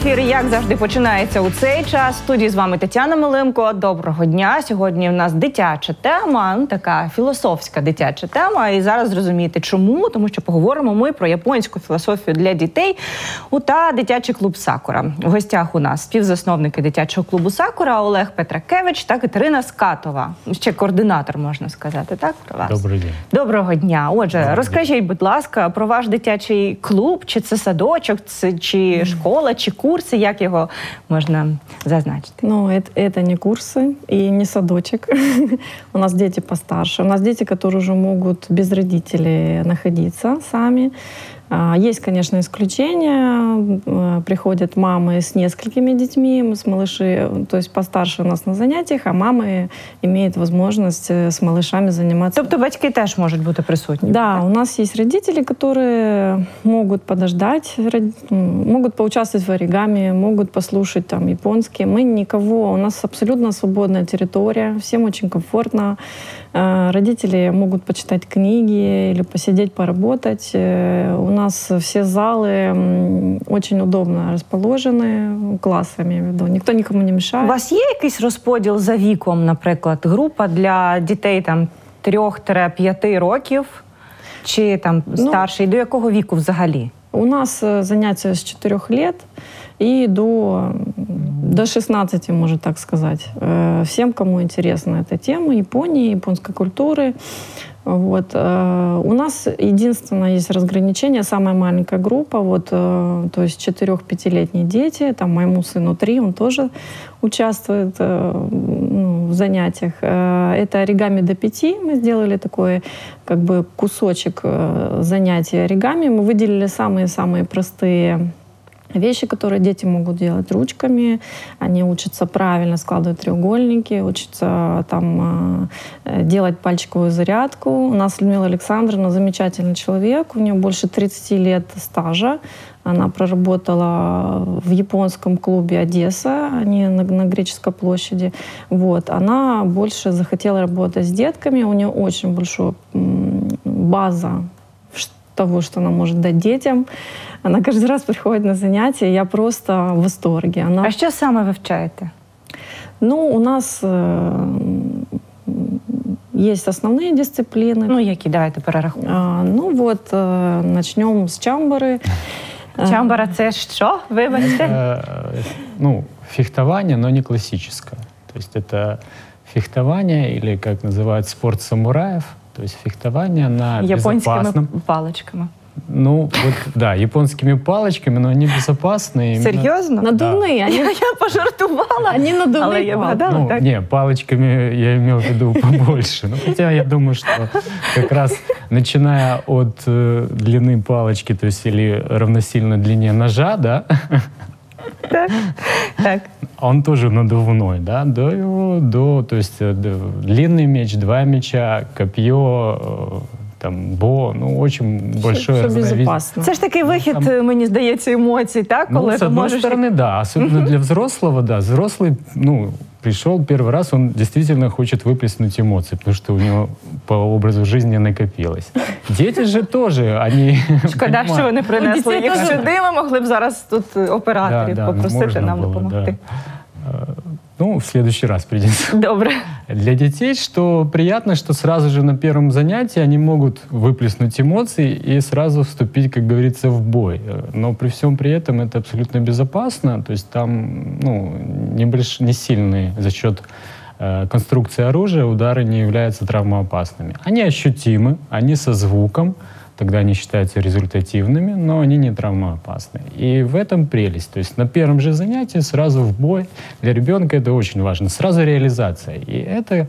ефір, як завжди, починається у цей час. В студії з вами Тетяна Милимко. Доброго дня. Сьогодні в нас дитяча тема, ну така філософська дитяча тема. І зараз зрозумієте, чому, тому що поговоримо ми про японську філософію для дітей у та дитячий клуб Сакура. В гостях у нас співзасновники дитячого клубу Сакура Олег Петракевич та Катерина Скатова. Ще координатор можна сказати. Так про вас Добрий день. Доброго дня. Отже, Доброго розкажіть, будь ласка, про ваш дитячий клуб, чи це садочок, чи школа, чи курси, як його можна зазначити? Ну, это, это не курсы и не садочек. У нас дети постарше. У нас дети, которые уже могут без родителей находиться сами. А, Есть, конечно, исключения. Э, Приходят мамы с несколькими детьми, с малыши, то есть постарше у нас на занятиях, а мамы имеют возможность э, с малышами заниматься. Тобто батьки теж можуть бути присутні. Да, у нас есть родители, которые могут подождать, могут поучаствовать в оригами, могут послушать там японский. Мы никого, у нас абсолютно свободная территория, всем очень комфортно. Э, Родители могут почитать книги или посидеть, поработать. Э, У нас все залы м, очень удобно расположены, классами, я имею в виду. Никто никому не У мешает. вас є якийсь розподіл за віком, наприклад, група для дітей там 3-5 років, чи там Ну, старший, до якого віку взагалі? У нас э, занятия с 4 лет и до, до 16, можно так сказать. Э, Всем, кому интересна эта тема Японии, японской культуры. Вот. э, У нас единственное есть разграничение, самая маленькая группа, вот, э, то есть 4-5-летние дети, там моему сыну 3, он тоже участвует ну, в занятиях. Это оригами до 5, мы сделали такой как бы кусочек занятий оригами. Мы выделили самые-самые простые вещи, которые дети могут делать ручками. Они учатся правильно складывать треугольники, учатся там э, делать пальчиковую зарядку. У нас Людмила Александровна замечательный человек, у нее больше 30 лет стажа. Она проработала в японском клубе Одесса, они на, на Греческой площади. Вот. Она больше захотела работать с детками. У нее очень большая база того, что она может дать детям. Она каждый раз приходит на занятия, я просто в восторге. Она, А що саме вивчаєте? ну, у нас э, м, есть основные дисциплины. Ну, які давайте перерахуємо. А, ну вот, э, начнем с чамбары. Э, Чамбара, це що? Вибачте. Э, ну, фехтование, но не классическое. То есть это фехтование или, как называют, спорт самураев. То есть фехтование на Японськими безопасном... паличками. Ну, вот, да, японскими палочками, но они безопасные. именно- Серйозно? Надувные, они, Я пожартувала. они надувные. Але я вгадала, Ну, так? не, палочками я имел в виду побольше. Ну, хотя я думаю, что как раз начиная от э, длины палочки, то есть или равносильно длине ножа, да, Так. так. он тоже надувной, да, до его, до, то есть э, длинный меч, два меча, копье, э, там, бо, ну, очень большое Все разновидность. безопасно. Це ж такий вихід, Там- мені здається, емоцій, так? Ну, Коли с ти одной можеш стороны, да. Особенно для взрослого, да. Взрослый, ну, пришел первый раз, он действительно хочет выплеснуть эмоции, потому что у него по образу жизни накопилось. Дети же тоже, они... Шкода, що ви не принесли дітей їх теж- сюди. Ми могли б зараз тут е, операторів Да, да, попросити можно нам было, допомогти. да. Ну, в следующий раз придется. Добре. Для детей, что приятно, что сразу же на первом занятии они могут выплеснуть эмоции и сразу вступить, как говорится, в бой. Но при всем при этом это абсолютно безопасно, то есть там ну, не, больш... не сильные за счет э, конструкции оружия удары не являются травмоопасными. Они ощутимы, они со звуком, тогда они считаются результативными, но они не травмоопасны. И в этом прелесть. То есть на первом же занятии сразу в бой. Для ребенка это очень важно. Сразу реализация. И это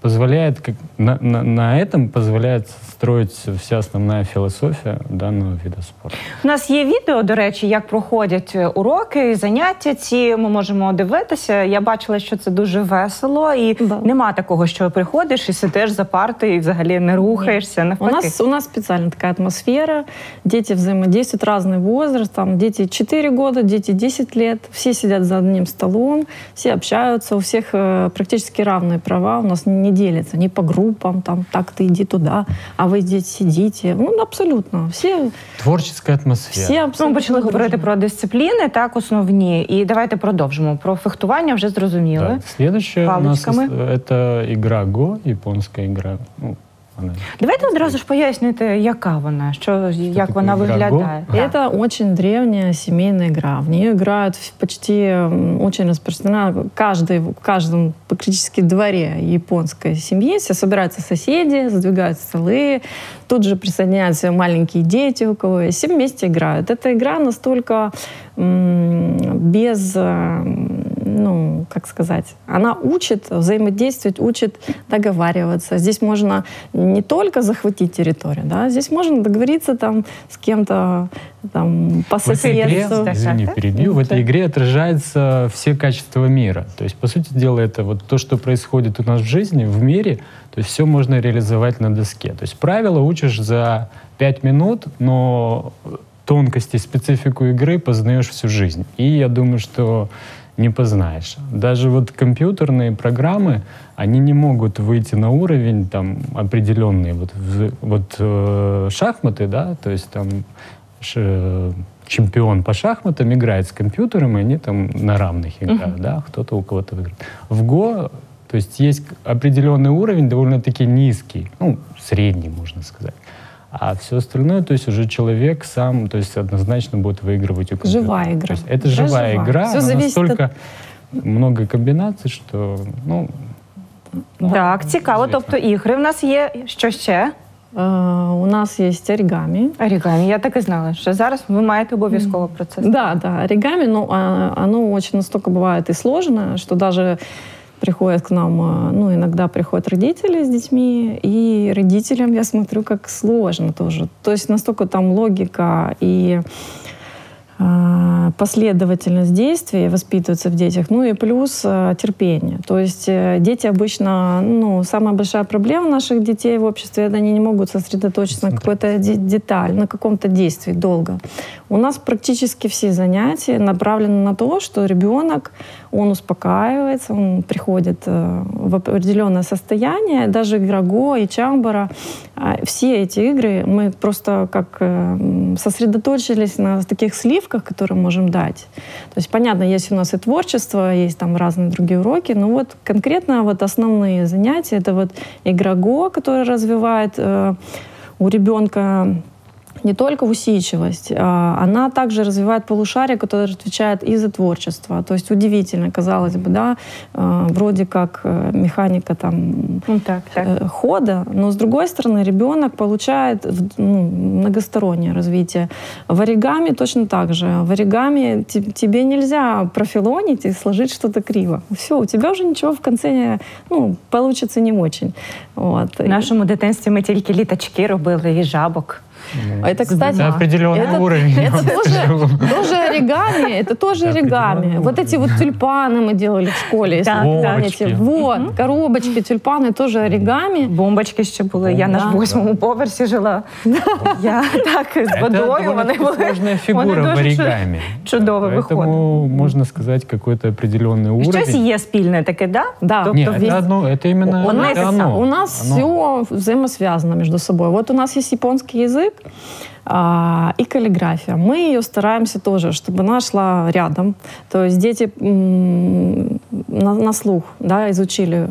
позволяет, как, на, на, на этом позволяет строить вся основная философия данного вида спорта. У нас є відео, до речі, як проходять е, уроки, заняття ці. Ми можемо дивитися. Я бачила, що це дуже весело, і Да. нема такого, що приходиш і сидиш за партою і взагалі не рухаєшся. У Навпаки. нас, у нас специально такая атмосфера. Дети взаимодействуют, разный возраст. Там дети 4 года, дети 10 лет. Все сидят за одним столом, все общаются, у всех э, практически равные права. У нас ни не делятся ни по группам, там, так ты иди туда, а вы здесь сидите. Ну, абсолютно. Все, Творческая атмосфера. все Ну, абсолютно ми почали дружні. говорити про дисципліни, так основні. І давайте продовжимо. Про фехтування вже зрозуміли. Да. Следующая у нас Палочками. ос- это игра Го, японская игра. Ну, она Давайте одразу ж пояснюйте, яка вона, що, як таке вона виглядає. Го? Это очень древняя семейная игра. В нее играют почти очень распространена. Каждый, в каждом практически дворе японской семьи все собираются соседи, задвигают столы, тут же присоединяются маленькие дети, у кого есть, все вместе играют. Эта игра настолько м, без, э, ну, как сказать, она учит взаимодействовать, учит договариваться. Здесь можно не только захватить территорию, да, здесь можно договориться там с кем-то там по В этой игре, соседству. Извини, перебью, в этой игре отражается все качества мира. То есть, по сути дела, это вот то, что происходит у нас в жизни, в мире, то есть все можно реализовать на доске. То есть правила учишь за пять минут, но тонкости, специфику игры познаешь всю жизнь. И я думаю, что не познаешь. Даже вот компьютерные программы, они не могут выйти на уровень там определенный. Вот, вот э, шахматы, да, то есть там ш- чемпион по шахматам играет с компьютером, и они там на равных играют, да, кто-то у кого-то выиграет. В Го, то есть есть определенный уровень, довольно-таки низкий, ну, средний, можно сказать. А все остальное, то есть уже человек сам, то есть однозначно будет выигрывать у компьютера. Живая игра. То есть это Игра живая живая. игра, Всё она зависит от- настолько много комбинаций, что, ну, Так, цікаво. Звісно. Тобто ігри в нас є. Що ще? Э, У нас есть оригами. Орігамі. Я так і знала, що зараз ви маєте обов'язково про це. Да, да, оригами, но а, оно очень настолько бывает и сложное, что даже приходят к нам, а, ну, иногда приходят родители с детьми, и родителям, я смотрю, как сложно тоже. То есть настолько там логика и последовательность действий воспитывается в детях, ну и плюс а, терпение. То есть э, дети обычно, ну, самая большая проблема наших детей в обществе, это они не могут сосредоточиться на какой-то де- деталь, на каком-то действии долго. У нас практически все занятия направлены на то, что ребенок, он успокаивается, он приходит э, в определенное состояние, даже игра Го и Чамбара, а, все эти игры мы просто как э, сосредоточились на таких сливках, которые можем дать. То есть, понятно, есть у нас и творчество, есть там разные другие уроки, но вот конкретно вот основные занятия, это вот игра Го, которая развивает э, у ребенка не только усидчивость, а она также развивает полушарие, которое отвечает и за творчество. То есть удивительно, казалось бы, да, э, вроде как э, механика там Ну, так, так. э, хода, но с другой стороны ребенок получает в- ну, многостороннее развитие. В оригами точно так же. В оригами те- тебе нельзя профилонить и сложить что-то криво. Все, у тебя уже ничего в конце не, ну, получится не очень. Вот. В нашому дитинстві ми тільки літачки робили і жабок. ну, А это, кстати, это определенный это- уровень. я это вам тоже, скажу. тоже оригами, это тоже Это оригами. определенный Вот эти вот тюльпаны мы делали в школе, если Так, вы так. помните. Вот, коробочки, тюльпаны тоже оригами. Бомбочки ще були. Я на Да. восьмому поверсі жила. Я так з Это водою. Вони довольно-таки були сложная фигура вони в дуже чу- оригами. чудово виходили. Поэтому можно сказать какой-то определенный Щось уровень. є спільне таке, да? Да. Тобто Нет, весь- это одно, это именно У нас, это оно. у нас Оно. все взаимосвязано между собой. Вот у нас есть японский язык а, и каллиграфия. Мы ее стараемся тоже, чтобы она шла рядом. То есть дети на, на слух да, изучили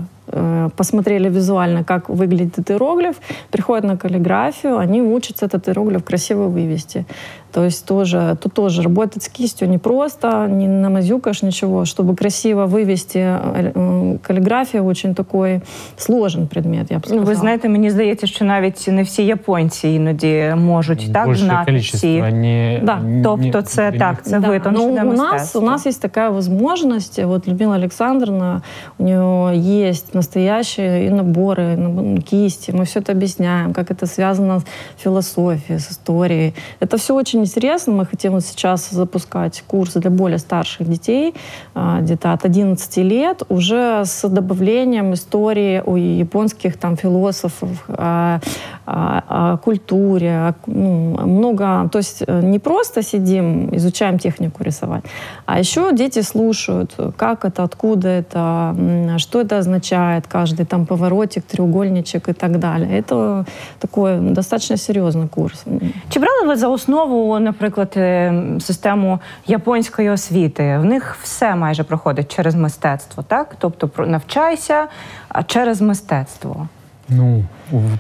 посмотрели визуально, как выглядит иероглиф, приходят на каллиграфию, они учатся этот иероглиф красиво вывести. То есть тоже, тут тоже работать с кистью непросто, не намазюкаешь ничего. Чтобы красиво вывести э, э, каллиграфия очень такой сложен предмет, я бы Ну, сказала. ви знаєте, мені здається, що навіть не всі японці іноді можуть так Большее знати количество всі. не, Да. не- Тобто це не- так, це Да, витончене но у нас, мистецтво. у нас есть такая возможность. Вот Людмила Александровна, у нее есть настоящие и наборы, наб- кисти. Мы все это объясняем, как это связано с философией, с историей. Это все очень интересно. Мы хотим вот сейчас запускать курсы для более старших детей, а, где-то от 11 лет, уже с добавлением истории у японских там философов, а, о культуре, о, ну, много, то есть э, не просто сидим, изучаем технику рисовать, а еще дети слушают, как это, откуда это, что это означает, каждый там поворотик, треугольничек и так далее. Это такой достаточно серьезный курс. Чи брали ви за основу, наприклад, е, систему японської освіти? В них все майже проходить через мистецтво, так? Тобто про- навчайся а через мистецтво. Ну,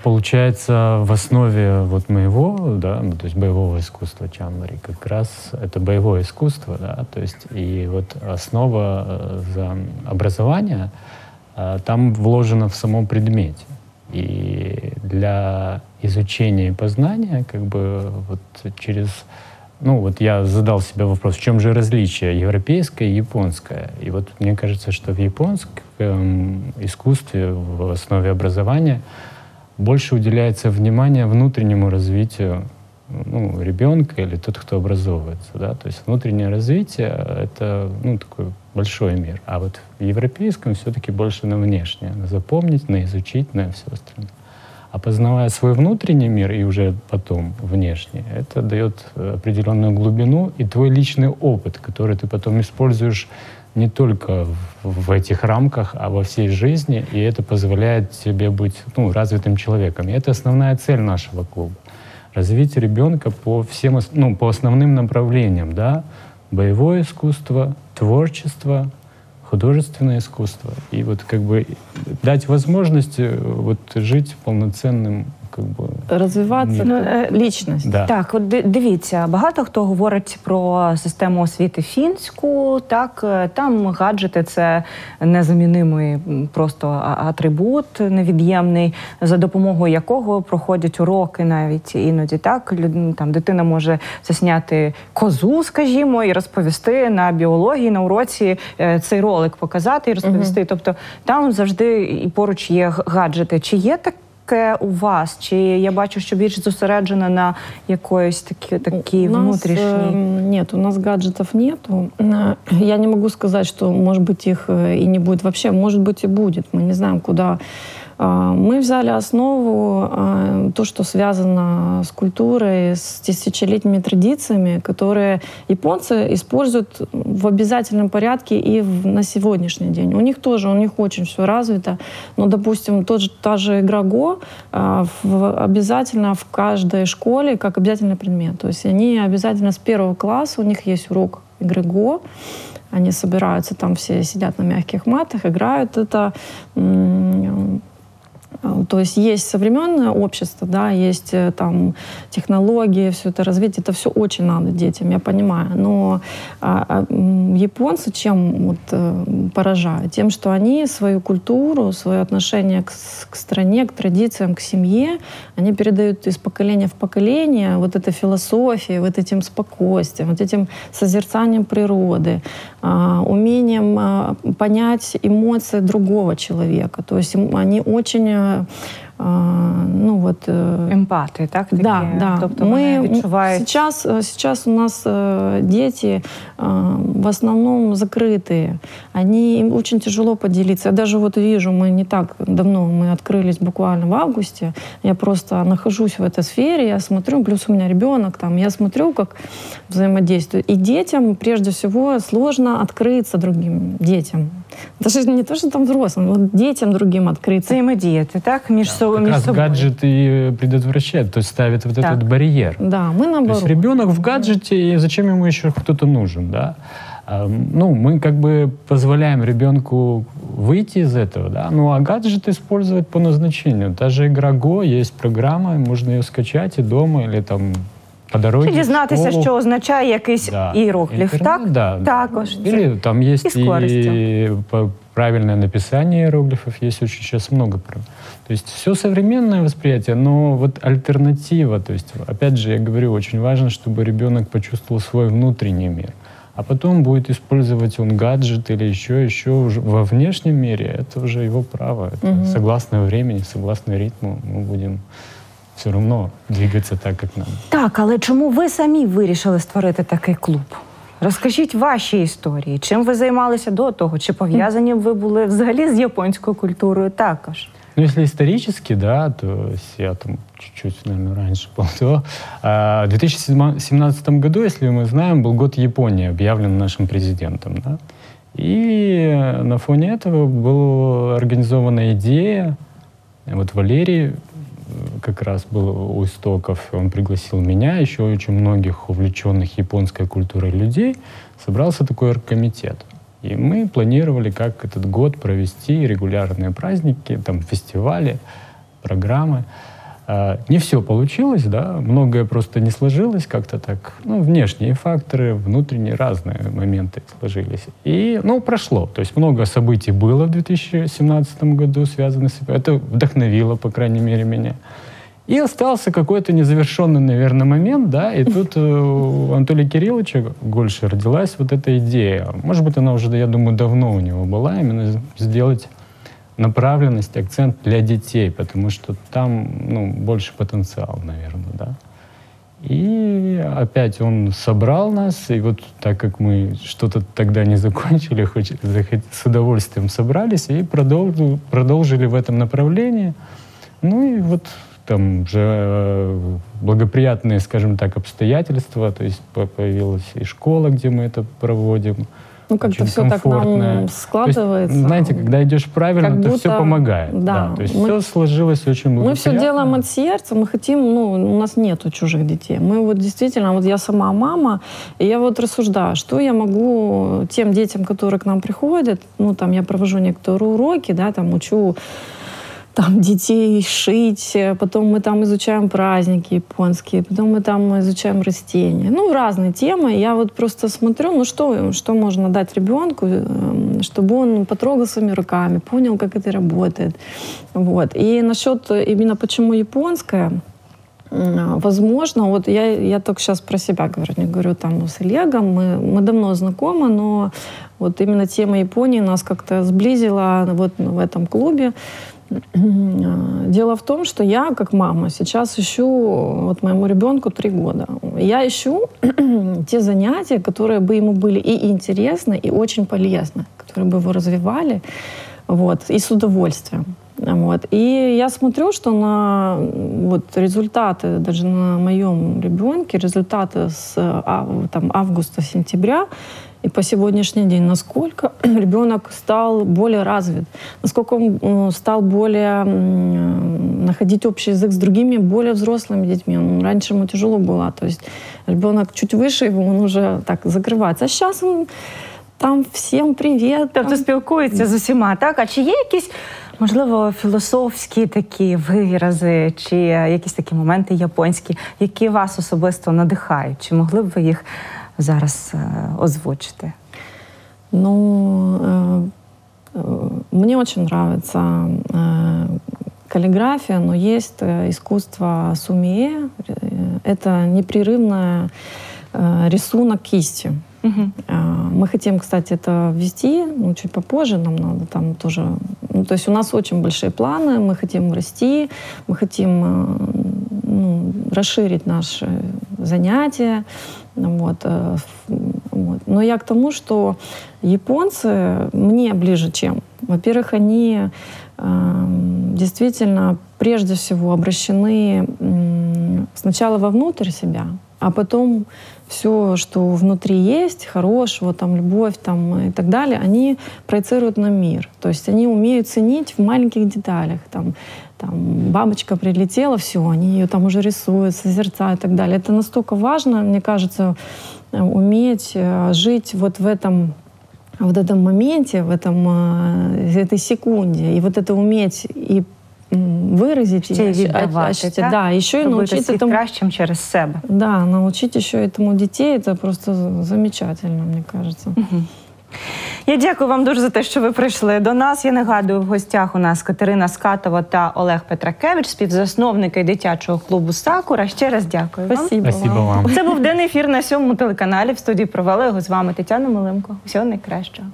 получается, в основе вот моего, да, ну, то есть боевого искусства Чамбари, как раз это боевое искусство, да, то есть и вот основа э, за образование э, там вложена в самом предмете. И для изучения и познания, как бы вот через ну, вот я задал себе вопрос, в чем же различие европейское и японское? И вот мне кажется, что в японском искусстве, в основе образования, больше уделяется внимание внутреннему развитию ну, ребенка или тот, кто образовывается. Да? То есть внутреннее развитие — это ну, такой большой мир. А вот в европейском все-таки больше на внешнее. На запомнить, на изучить, на все остальное. А познавая свой внутренний мир и уже потом внешний, это дает определенную глубину и твой личный опыт, который ты потом используешь не только в, этих рамках, а во всей жизни, и это позволяет тебе быть ну, развитым человеком. И это основная цель нашего клуба. Развить ребенка по всем, ну, по основным направлениям, да, боевое искусство, творчество, художественное искусство. И вот как бы дать возможность э, вот жить полноценным как бы Развиваться Ну, как э, да. Так, от дивіться, багато хто говорить про систему освіти фінську. Так, е, там гаджети це незамінимий просто атрибут невід'ємний, за допомогою якого проходять уроки навіть іноді. Так, там дитина може засняти козу, скажімо, і розповісти на біології на уроці е, цей ролик показати і розповісти. Тобто там завжди і поруч є гаджети. Чи є так? таке у вас? Чи я бачу, що більш зосереджена на якоїсь такі, такі У нас, внутрішній? э, Нет, у нас гаджетов нету. Э, Я не могу сказать, что, может быть, их э, и не будет вообще. Может быть, и будет. Мы не знаем, куда. а, Мы взяли основу а, то, что связано с культурой, с тысячелетними традициями, которые японцы используют в обязательном порядке и на сегодняшний день. У них тоже, у них очень все развито. Но, допустим, тот же, та же игра Го а, обязательно в каждой школе как обязательный предмет. То есть они обязательно с первого класса, у них есть урок игры Го, они собираются, там все сидят на мягких матах, играют. Это то есть есть современное общество, да, есть э, там технологии, все это развитие, это все очень надо детям, я понимаю. Но а, а, японцы чем вот, э, поражают? Тем, что они свою культуру, свое отношение к, к стране, к традициям, к семье, они передают из поколения в поколение вот этой философией, вот этим спокойствием, вот этим созерцанием природы, а, умением а, понять эмоции другого человека. То есть они очень, euh, ну вот, э, Емпати, так? Такі? да, да. Тобто Мы вони відчувають. сейчас, э, сейчас у нас э, дети э, в основном закрытые. Они им очень тяжело поделиться. Я даже вот вижу, мы не так давно мы открылись буквально в августе. Я просто нахожусь в этой сфере, я смотрю, плюс у меня ребенок там, я смотрю, как взаимодействуют. И детям прежде всего сложно открыться другим детям. Даже не то, что там взрослым, вот детям другим открыться. Взаємодіяти, так? Між, со, как між раз собою. гаджет и предотвращает, то есть ставит вот Так. этот барьер. Да, мы То наоборот. есть ребенок в гаджете, и зачем ему еще кто-то нужен, да? А, Ну, мы как бы позволяем ребенку выйти из этого, да, ну а гаджет использовать по назначению. Та же игра Go, есть программа, можно ее скачать и дома, или там по дороге. Чи в дізнатися, школу. що означає якийсь Да. іерогліф, Интернет, так? Да. Також. Це- Или там есть и с користью. и по- правильное написание иероглифов, есть очень сейчас много. То есть все современное восприятие, но вот альтернатива, то есть опять же я говорю, очень важно, чтобы ребенок почувствовал свой внутренний мир. А потом будет использовать он гаджет или еще, еще уже во внешнем мире, это уже его право. Это Мгм. согласно времени, согласно ритму, мы будем все равно двигаться так, как надо. Так, але чому ви самі вирішили створити такий клуб? Розкажіть ваші історії. Чим ви займалися до того? Чи пов'язані ви були взагалі з японською культурою також? Ну, если исторически, да, то есть я там чуть-чуть, наверное, раньше был, то а, в 2017 году, если мы знаем, был год Японии объявлен нашим президентом, да. И на фоне этого была организована идея, вот Валерий э, как раз был у истоков, он пригласил меня, еще очень многих увлеченных японской культурой людей, собрался такой оргкомитет. И мы планировали, как этот год провести, регулярные праздники, там, фестивали, программы. А, не все получилось, да, многое просто не сложилось как-то так. Ну, внешние факторы, внутренние разные моменты сложились. И, ну, прошло. То есть много событий было в 2017 году, связанных с... Это вдохновило, по крайней мере, меня. И остался какой-то незавершенный, наверное, момент, да, и тут э, у Анатолия Кирилловича Гольша родилась вот эта идея. Может быть, она уже, я думаю, давно у него была, именно сделать направленность, акцент для детей, потому что там, ну, больше потенциал, наверное, да. И опять он собрал нас, и вот так как мы что-то тогда не закончили, с удовольствием собрались и продолжили, в этом направлении. Ну и вот там уже э, благоприятные, скажем так, обстоятельства, то есть появилась и школа, где мы это проводим. Ну, как-то все так нам складывается. Есть, знаете, когда идешь правильно, как то будто, все помогает. Да, да то есть мы, все сложилось очень Мы все делаем от сердца, мы хотим, ну, у нас нету чужих детей. Мы вот действительно, вот я сама мама, и я вот рассуждаю, что я могу тем детям, которые к нам приходят, ну, там я провожу некоторые уроки, да, там учу там детей шить, потом мы там изучаем праздники японские, потом мы там изучаем растения. Ну, разные темы. Я вот просто смотрю, ну что, что можно дать ребенку, эм, чтобы он потрогал своими руками, понял, как это работает. Вот. И насчет именно почему японская, Возможно, вот я, я только сейчас про себя говорю, не говорю там с Олегом, мы, мы давно знакомы, но вот именно тема Японии нас как-то сблизила вот в этом клубе. Дело в том, что я, как мама, сейчас ищу, вот моему ребенку три года, я ищу те занятия, которые бы ему были и интересны, и очень полезны, которые бы его развивали, вот, и с удовольствием. Вот. И я смотрю, что на вот, результаты, даже на моем ребенке, результаты с а, там, августа-сентября, и по сегодняшний день, насколько ребенок стал более развит, насколько он э, стал более находить общий язык с другими более взрослыми детьми. Раньше ему тяжело было, то есть ребенок чуть выше его, он уже так закрывается. А сейчас он там всім привіт. Тобто спілкується з усіма, так? А чи є якісь, можливо, філософські такі вирази, чи якісь такі моменти японські, які вас особисто надихають? Чи могли б ви їх зараз озвучити? Ну, мне очень нравится каллиграфия, но есть искусство сумие. Это непрерывный рисунок кистью. Угу. Мы хотим, кстати, это ввести, ну, чуть попозже нам надо там тоже... Ну, то есть у нас очень большие планы, мы хотим расти, мы хотим ну, расширить наши занятия. Вот, э, вот. Но я к тому, что японцы мне ближе, чем. Во-первых, они э, действительно прежде всего обращены э, сначала вовнутрь себя, а потом все, что внутри есть, хорошего, там, любовь там, и так далее, они проецируют на мир. То есть они умеют ценить в маленьких деталях. Там, там, бабочка прилетела, все, они ее там уже рисуют, созерцают и так далее. Это настолько важно, мне кажется, уметь э, жить вот в этом в этом моменте, в, этом, э, в этой секунде, и вот это уметь и выразить ще віддавати, а, да, еще и научить этому кращим через себе. Да, научить еще этому детей, это просто замечательно, мне кажется. Угу. Я дякую вам дуже за те, що ви прийшли до нас. Я нагадую, в гостях у нас Катерина Скатова та Олег Петракевич, співзасновники дитячого клубу Сакура. Ще раз дякую. вам. Спасибо вам. Це був денний ефір на сьомому телеканалі. В студії провели його з вами Тетяна Малимко. Всього найкращого.